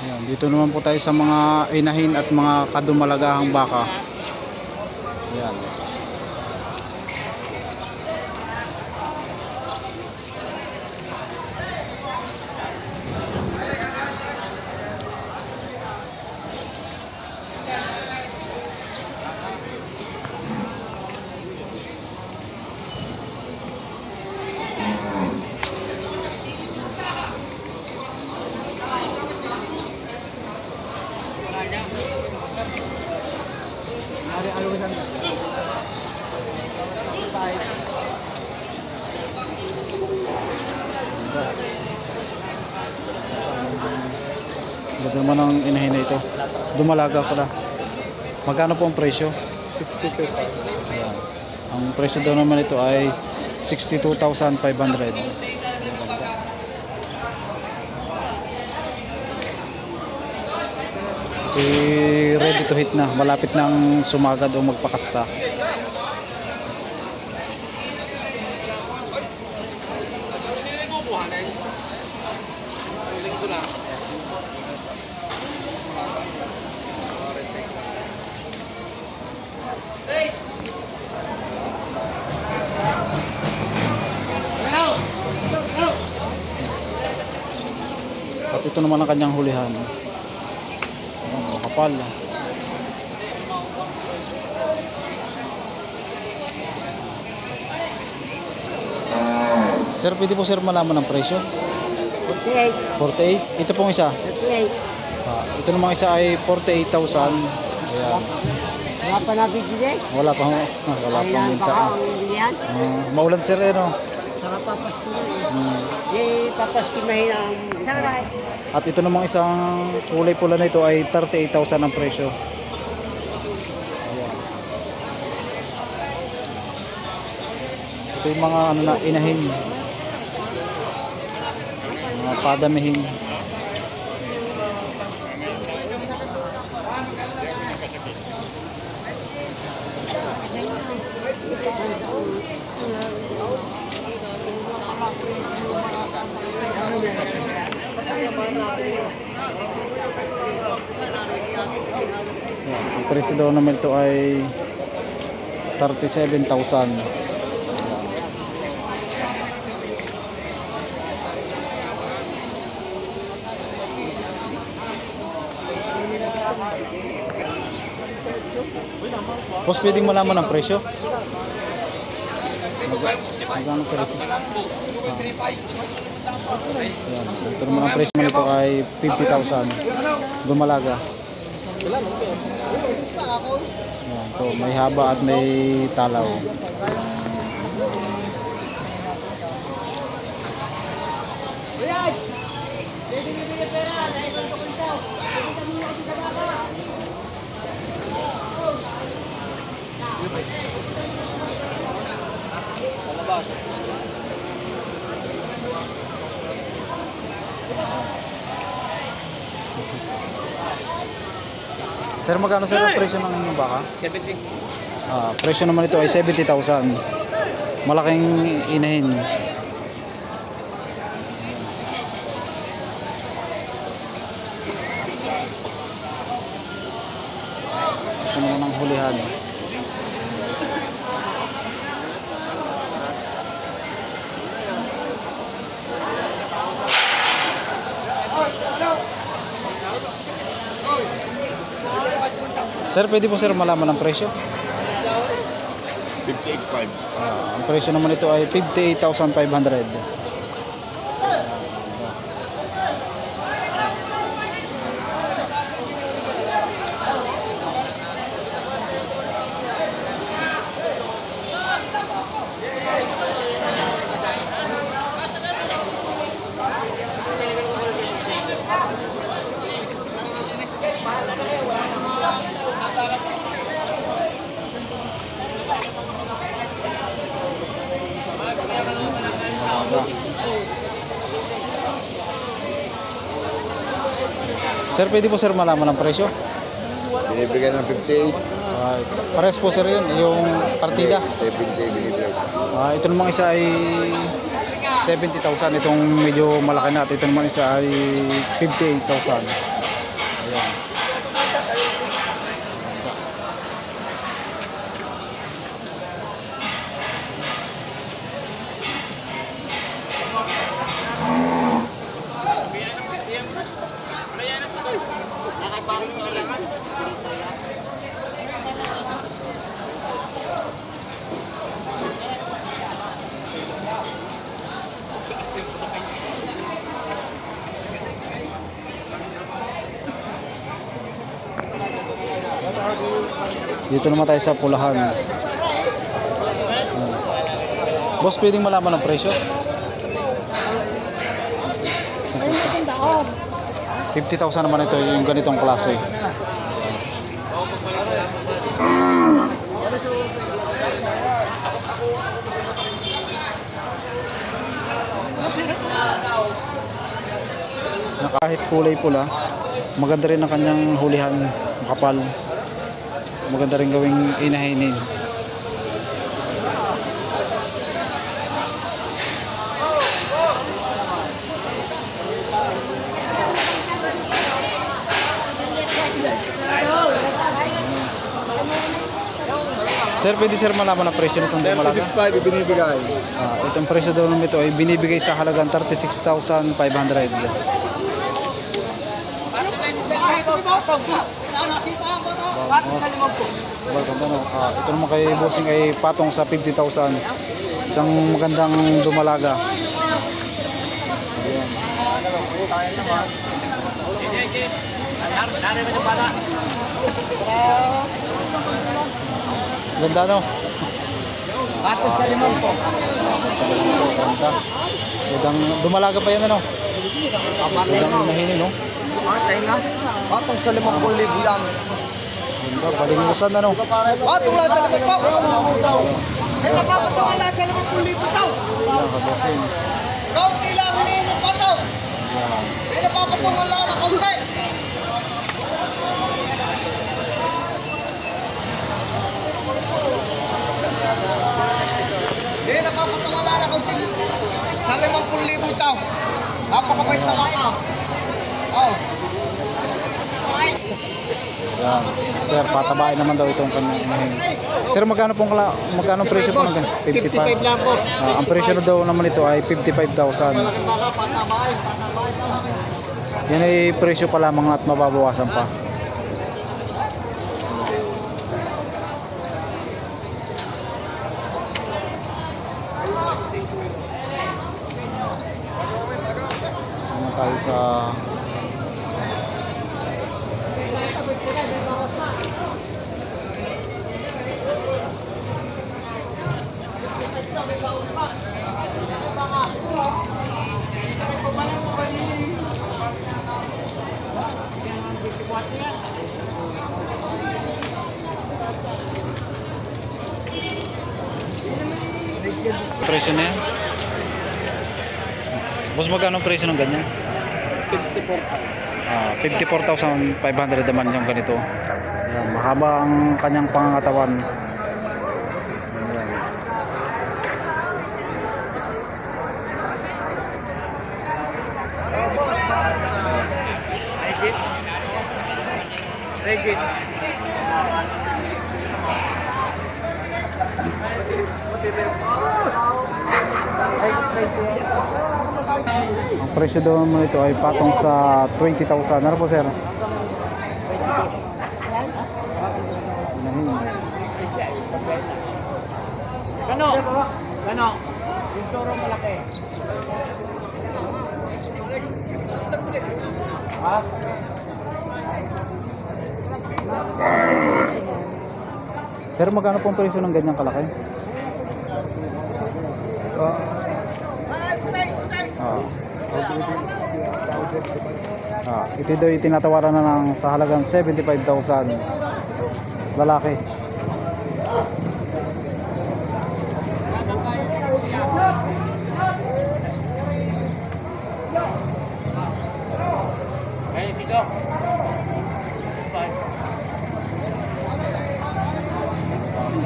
Ayan, dito naman po tayo sa mga inahin at mga kadumalagahang baka. Ayan. Ganda naman ang inahin na ito. Dumalaga pala. Magkano po ang presyo? 62 Ayan. Ang presyo daw naman ito ay 62,500. Ito ay ready to hit na. Malapit nang sumagad o magpakasta. At ito naman ang kanyang hulihan. Ayan, makapal. Sir, pwede po sir malaman ang presyo? 48. 48? Ito pong isa. 38. Ah, ito namang isa ay 48,000. Ayan. Wala pa nabibili. Wala pa. Ah, wala pa minta. ang bilihan? Ah, maulan sir eh no. Saka papasko na eh. Hmm. Eh, papasko mahina ang... Saka At ito namang isang kulay pula na ito ay 38,000 ang presyo. Ito yung mga ano na inahin. Mga padamihin. Ang presyo daw naman ito ay 37,000. Boss, pwedeng malaman ang presyo? Mag- Magkano presyo? Ah. Ayan, so ito naman ang presyo nito ay 50,000. Dumalaga. Ayan, to may haba at may talaw. Sir, magkano sir ang presyo ng inyong baka? 70. Ah, presyo naman ito ay 70,000. Malaking inahin. Ito naman ang hulihan. Sir, pwede po sir malaman ang presyo? 58.5. Ah, ang presyo naman ito ay 58,500. Sir, pwede po sir malaman ang presyo? Binibigyan ng 58. Ah, pares po sir yun, yung partida. 70 binibigay sa Ah, ito namang isa ay 70,000. Itong medyo malaki na at ito naman isa ay 58,000. Dito naman tayo sa pulahan. Hmm. Boss, pwedeng malaman ang presyo? Ay, isang daan. 50,000 naman ito yung ganitong klase. Na kahit kulay pula, maganda rin ang kanyang hulihan, makapal. Maganda rin gawing inahinin. Sir, pwede sir malaman ang presyo nitong dumalaga? 36.5 ibinibigay. Ah, itong presyo daw nito ay binibigay sa halagang 36,500. Welcome no. Ah, ito naman kay bossing ay patong sa 50,000. Isang magandang dumalaga. Ayan. Ganda no? Patos sa limang po. Ganda. Gandang dumalaga pa yan ano? Gandang mahini no? Matay nga. Patong sa limang pong libo lang. Ganda, balingusan ano? Patong lang sa limang po. May napapatong lang sa limang pong libo daw. Kabossing. Kaunti lang hinihingi pa. May napapatong lang na kaunti. May napapatong lang na kaunti. Sa limang pong libo daw. Napakabait na mga. Oh. Yan. Sir, patabain naman daw itong kanyang inahin. Sir, magkano pong kala, magkano presyo po ng gan- 55? lang po. Ah, ang presyo na daw naman ito ay 55,000. Malaking baka, patabain, patabain. Yan ay presyo pa lamang at mababawasan pa. Naman tayo sa presyo na yan. Boss, magkano ang presyo ng ganyan? 54. Ah, 54,500 naman yung ganito. Ayan, mahaba ang kanyang pangangatawan. Ayan. Ang presyo daw naman ito ay patong sa 20,000. Ano po sir? Kano? Kano? Yung toro malaki. Ha? Sir, magkano pong presyo ng ganyang kalaki? Ah, ito daw yung tinatawaran na ng sa halagang 75,000 lalaki. Ayun, sito.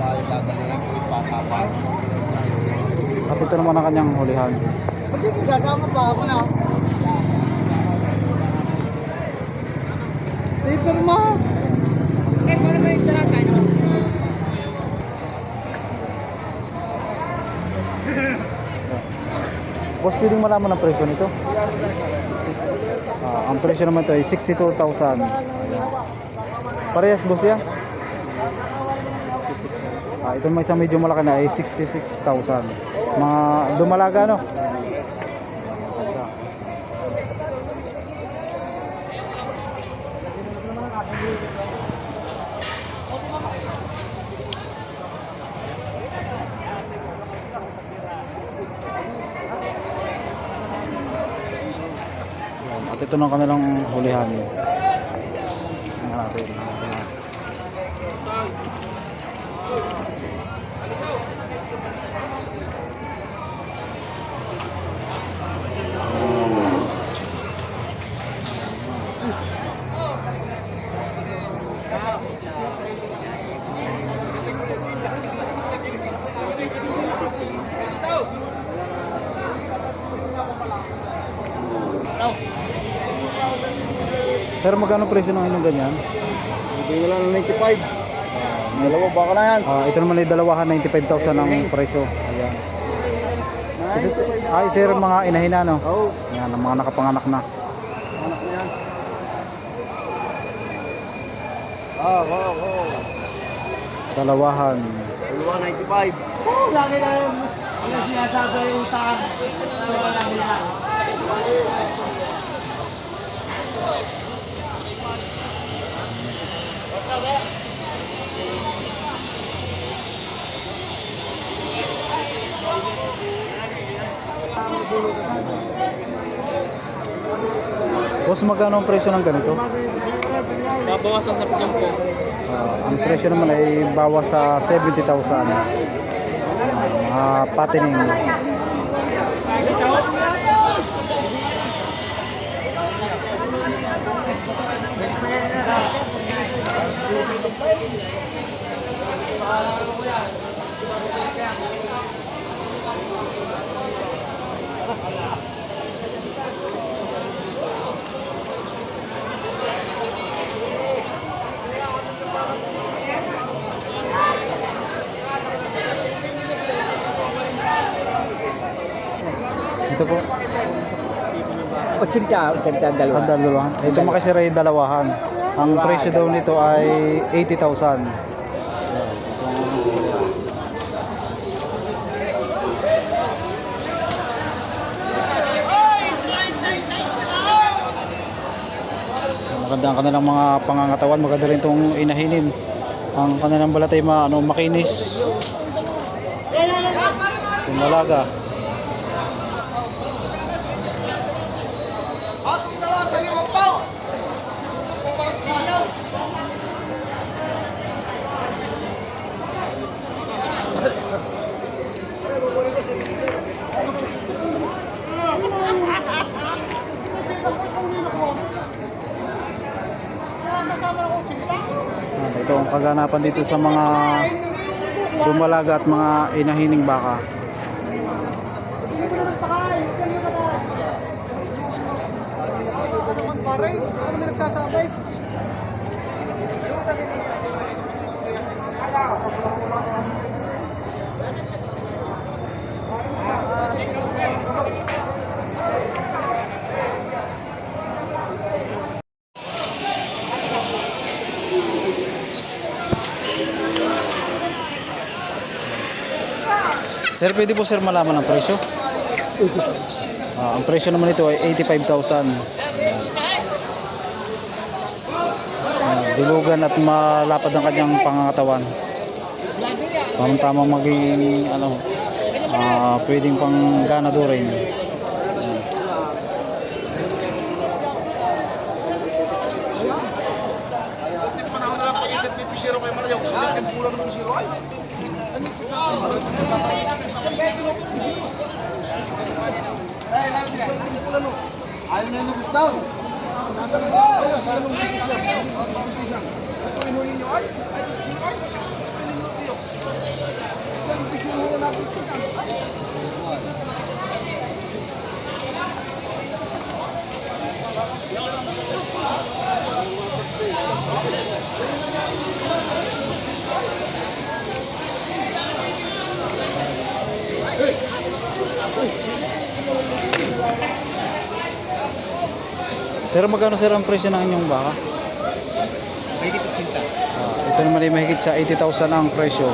Bakit dadalhin ko ipatabain? At ito naman ang kanyang hulihan. Ba't hindi kasama pa ako na? pirma. Eh, kung ano ba yung saratan? Boss, pwedeng malaman ang presyo nito? Ah, ang presyo naman ito ay 62,000. Parehas boss yan? Ah, ito may isang medyo malaki na ay 66,000. Mga dumalaga no? Yan. At ito ng kanilang hulihan. Natin. Sir, magkano presyo ng inyong ganyan? Bigay na lang ng 95. Dalawa baka na yan. Ah, ito naman ay dalawahan 95,000 ang presyo. Ayan. Ito, ay sir, mga inahina no. Oo. Yan, ang mga nakapanganak na. Anak na yan. Ah, wow, wow. Dalawahan. Dalawa 95. Oo, lagi na yung yung sinasabi yung utang. Wala nila. Boss, magkano ang presyo ng ganito? Babawasan sa pagyan ko. Ah, ang presyo naman ay bawas sa 70,000. Ah, patining. Ito po. 80, 80 dalawa. Ang dalawahan. Ito makasira yung dalawahan. Ang presyo daw nito ay 80,000. Maganda ang kanilang mga pangangatawan, maganda rin itong inahinin. Ang kanilang balat ay ma, ano, makinis. Tumalaga. At kung dala sa limang pao. Papalit din yan. Ah, ito ang kaganapan dito sa mga dumalaga at mga inahining baka. Pare, ano Sir, pwede po sir malaman ang presyo? Ah, ang presyo naman ito ay 85,000. Ah, dilugan at malapad ang kanyang pangangatawan. Tamang tamang maging ano, ah, pwedeng pang ganado rin. Ayan. Na yung gusto. Ayaw, sa anong gusto? Ito inunin nyo ay? Ay, ay, Ang gusto mo na gusto ka. Sir, magkano sir ang presyo ng inyong baka? May dito pinta. Ah, ito naman ay mahigit sa 80,000 ang presyo.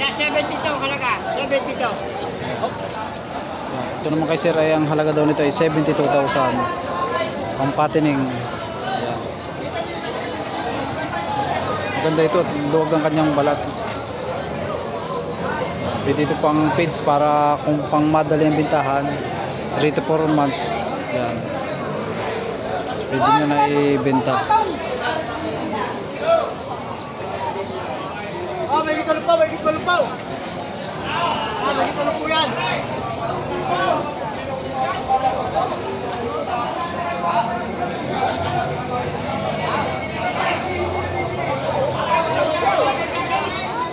Yeah, 70 to, halaga. 70 to. Ah, ito naman kay sir ay ang halaga daw nito ay 72,000. Ang patining. Ayan. Maganda ito at luwag ang kanyang balat. Pwede ito pang feeds para kung pang madali ang bintahan. 3 to 4 months. Yan. Pwede nyo na ibenta. Oh, may gitolo pa, may gitolo pa. Ah, may gitolo po yan.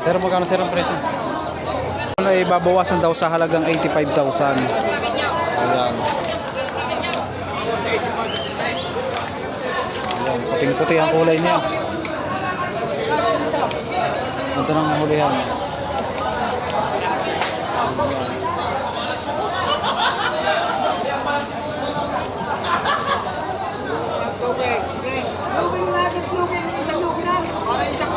Sir, magkano sir ang presyo? Ano ay babawasan daw sa halagang 85,000. Ayan. Ayan, puting-puti ang kulay niya. Ito nang hulihan. Okay, okay. Lugin na natin, lugin. Isang lugin na. Para isang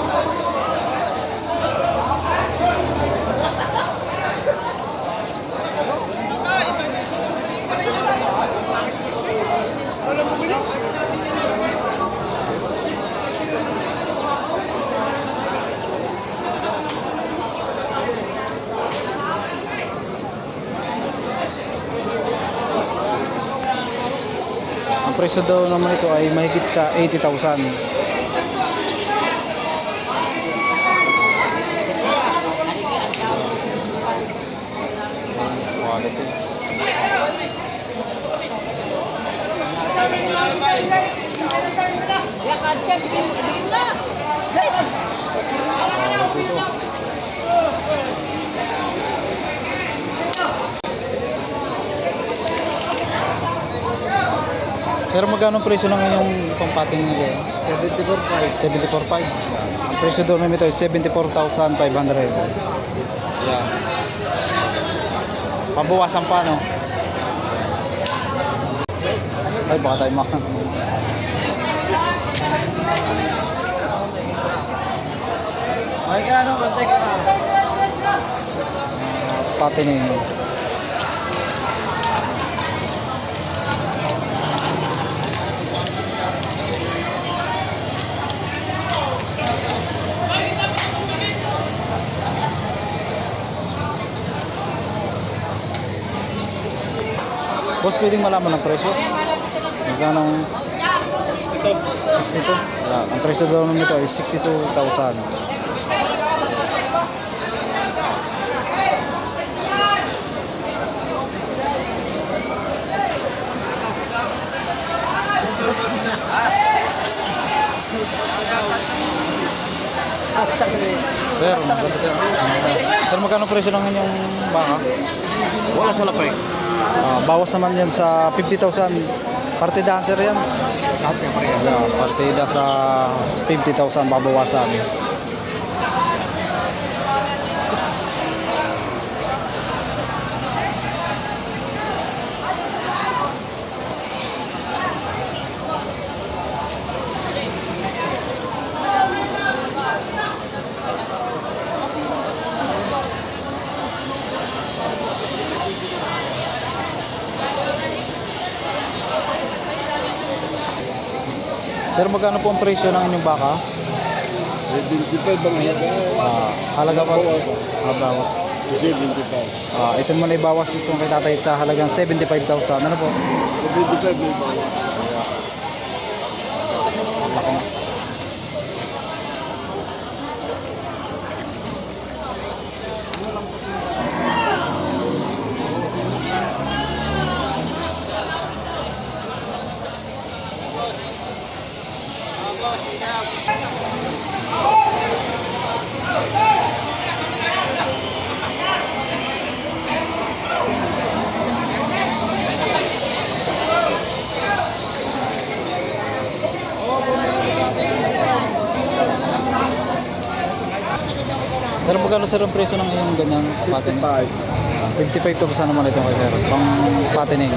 Ang presyo daw naman ito ay mahigit sa 80,000. Quality. Ya, kacang, bikin, bikin na. Quality ito. Sir, magkano presyo ng inyong itong pating nito? 74.5. 74.5. Ang presyo daw namin ito ay 74,500. Yan. Pabawasan pa, no? Ay, baka tayo makas. Okay ka, ano? Bantay ka na. Patining. Boss, pwedeng malaman ang presyo? Magkano? 62. 62? Yeah, ang presyo daw naman ito ay 62,000. Sir, sir. Sir, magkano presyo ng inyong baka? Wala sa lapay. Ah, bawas naman yan sa 50,000. Partidahan sir yan. Yeah, partida sa 50,000 babawasan. Sir, magkano po ang presyo ng inyong baka? 25 bang halaga? Ah, halaga pa. Ah, bawas. 75. Ah, ito muna ibawas itong kay tatay sa halagang 75,000. Ano po? 75 may bawa. Magkano sir ang presyo ng iyong ganyang patin? 55. 55,000 naman ito kay sir. Pang patining.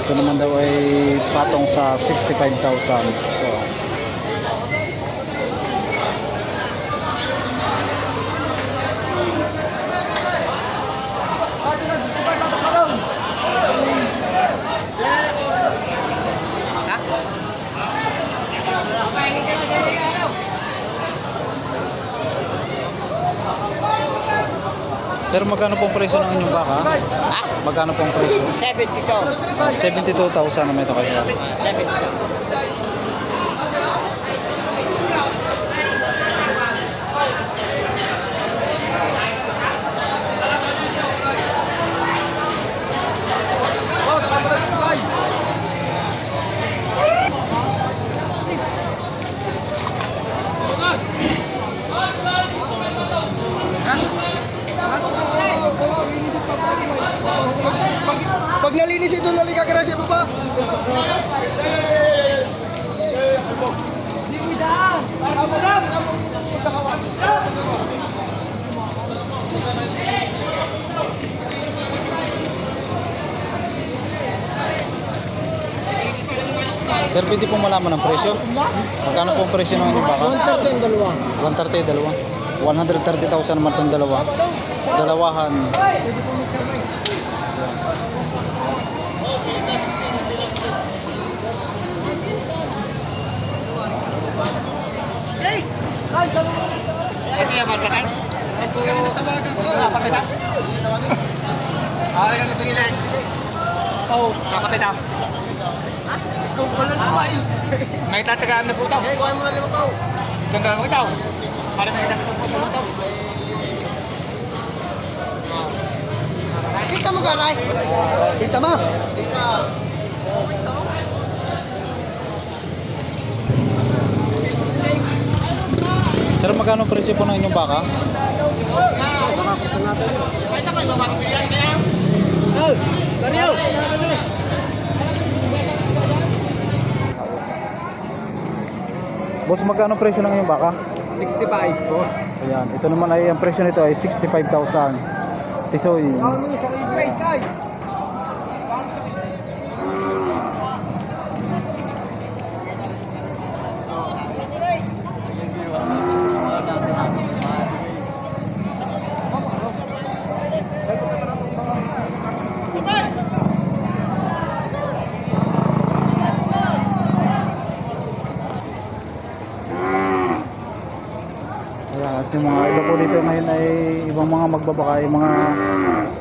Ito naman daw ay patong sa 65,000. So, Sir, magkano pong presyo ng inyong baka? Ha? Magkano pong presyo? 72. 72,000 naman ito kayo. 72. Pag nalinis ito, lalika ka na siya baba. Sir, malaman ang presyo? Magkano pong presyo ng inyong baka? 130 yung dalawa. 130, dalawa. 130,000 naman itong dalawa. Dalawahan. Ito yung marketan? Ito yung. Marketan? Ah, yung tigilan. Oo. Marketan. Kung wala na ba May tatagaan na po ito. Eh, kuha mo na lima po. Ganda mo ito. Para may tatagaan po ito. Kita mo garay. Kita mo. Sir, magkano presyo po ng inyong baka? Oh, Daniel. Boss, magkano presyo na ngayon baka? 65 boss. Ayan, ito naman ay ang presyo nito ay 65,000. Tisoy. Ano sa ibang mga magbabaka, yung mga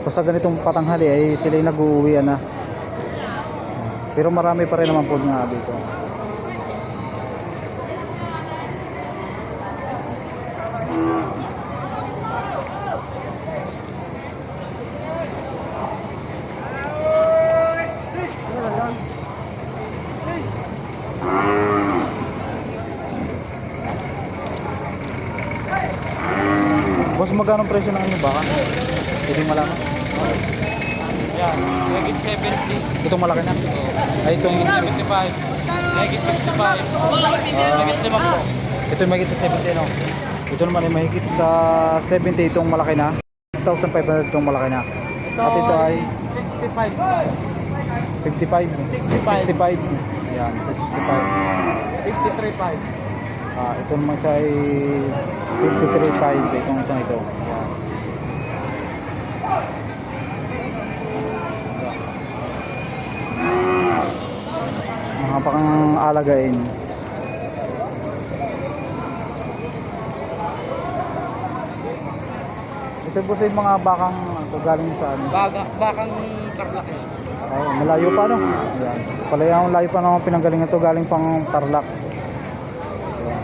basta ganitong patanghali ay sila yung nag-uuwi na. Pero marami pa rin naman po nga dito. Boss, magkano presyo ng inyong baka? Pwede malaman. Yan, megit 70. Itong malaki na. Ay, itong 75. Megit 65. Megit 5 po. Ito yung mahigit sa 70, no? Ito naman ay mahigit sa 70 itong malaki na. 1,500 itong malaki na. At ito ay 65. 55. 65. Yan, ito 65. 53.5. Ah, ito naman isa ay 53.5 itong isang ito. Yan. Mga pang alagain. Ito po sa mga bakang ito galing saan? Baga, bakang karlaki. Ay, malayo pa no. Yan. Ito pala yung layo pa ng pinanggalingan to galing pang Tarlac. Yan.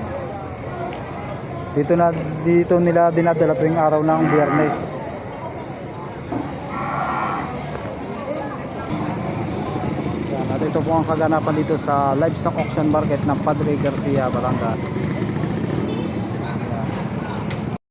Dito na dito nila dinadala tuwing araw ng Biyernes. Yan, at ito po ang kaganapan dito sa livestock auction market ng Padre Garcia, Batangas.